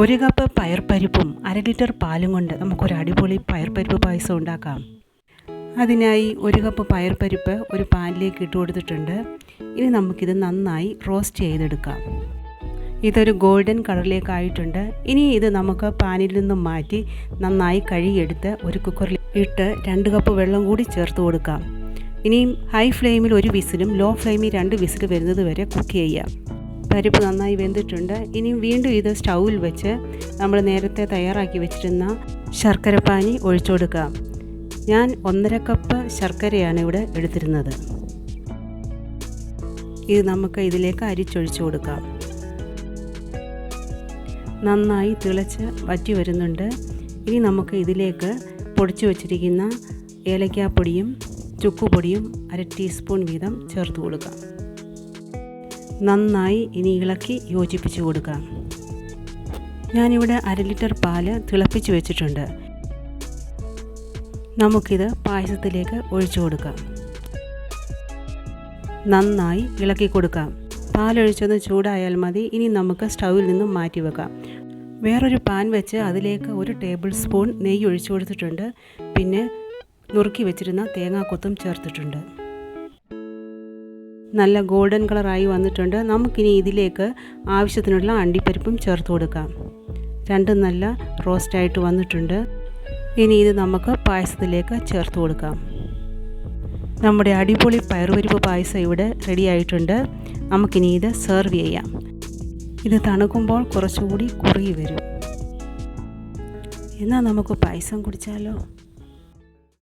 ഒരു കപ്പ് പയർപ്പരിപ്പും അര ലിറ്റർ പാലും കൊണ്ട് നമുക്കൊരു അടിപൊളി പയർപ്പരിപ്പ് പായസം ഉണ്ടാക്കാം. അതിനായി ഒരു കപ്പ് പയർപ്പരിപ്പ് ഒരു പാനിലേക്ക് ഇട്ട് കൊടുത്തിട്ടുണ്ട്. ഇനി നമുക്കിത് നന്നായി റോസ്റ്റ് ചെയ്തെടുക്കാം. ഇതൊരു ഗോൾഡൻ കളറിലേക്കായിട്ടുണ്ട്. ഇനി ഇത് നമുക്ക് പാനിൽ നിന്നും മാറ്റി നന്നായി കഴുകിയെടുത്ത് ഒരു കുക്കറിൽ ഇട്ട് രണ്ട് കപ്പ് വെള്ളം കൂടി ചേർത്ത് കൊടുക്കാം. ഇനിയും ഹൈ ഫ്ലെയിമിൽ ഒരു വിസിലും ലോ ഫ്ലെയിമിൽ രണ്ട് വിസിൽ വരുന്നത് വരെ കുക്ക് ചെയ്യാം. പരിപ്പ് നന്നായി വെന്തിട്ടുണ്ട്. ഇനി വീണ്ടും ഇത് സ്റ്റൗവിൽ വെച്ച് നമ്മൾ നേരത്തെ തയ്യാറാക്കി വെച്ചിരുന്ന ശർക്കര പാനി ഒഴിച്ചു കൊടുക്കാം. ഞാൻ ഒന്നര കപ്പ് ശർക്കരയാണ് ഇവിടെ എടുത്തിരുന്നത്. ഇത് നമുക്ക് ഇതിലേക്ക് അരിച്ചൊഴിച്ചു കൊടുക്കാം. നന്നായി തിളച്ച് വറ്റി വരുന്നുണ്ട്. ഇനി നമുക്ക് ഇതിലേക്ക് പൊടിച്ചു വച്ചിരിക്കുന്ന ഏലക്കാപ്പൊടിയും ചുക്കുപൊടിയും അര ടീസ്പൂൺ വീതം ചേർത്ത് കൊടുക്കാം. നന്നായി ഇനി ഇളക്കി യോജിപ്പിച്ച് കൊടുക്കാം. ഞാനിവിടെ അര ലിറ്റർ പാൽ തിളപ്പിച്ച് വെച്ചിട്ടുണ്ട്. നമുക്കിത് പായസത്തിലേക്ക് ഒഴിച്ചു കൊടുക്കാം. നന്നായി ഇളക്കി കൊടുക്കാം. പാലൊഴിച്ചൊന്ന് ചൂടായാൽ മതി. ഇനി നമുക്ക് സ്റ്റൗവിൽ നിന്നും മാറ്റി വെക്കാം. വേറൊരു പാൻ വെച്ച് അതിലേക്ക് ഒരു ടേബിൾ സ്പൂൺ നെയ്യ് ഒഴിച്ചു കൊടുത്തിട്ടുണ്ട്. പിന്നെ നുറുക്കി വെച്ചിരുന്ന തേങ്ങാക്കൊത്തും ചേർത്തിട്ടുണ്ട്. നല്ല ഗോൾഡൻ കളറായി വന്നിട്ടുണ്ട്. നമുക്കിനി ഇതിലേക്ക് ആവശ്യത്തിനുള്ള അണ്ടിപ്പരിപ്പും ചേർത്ത് കൊടുക്കാം. രണ്ടും നല്ല റോസ്റ്റായിട്ട് വന്നിട്ടുണ്ട്. ഇനി ഇത് നമുക്ക് പായസത്തിലേക്ക് ചേർത്ത് കൊടുക്കാം. നമ്മുടെ അടിപൊളി പയറുപരിപ്പ് പായസം ഇവിടെ റെഡി ആയിട്ടുണ്ട്. നമുക്കിനി ഇത് സെർവ് ചെയ്യാം. ഇത് തണുക്കുമ്പോൾ കുറച്ചുകൂടി കുറുകി വരും. എന്നാൽ നമുക്ക് പായസം കുടിച്ചാലോ?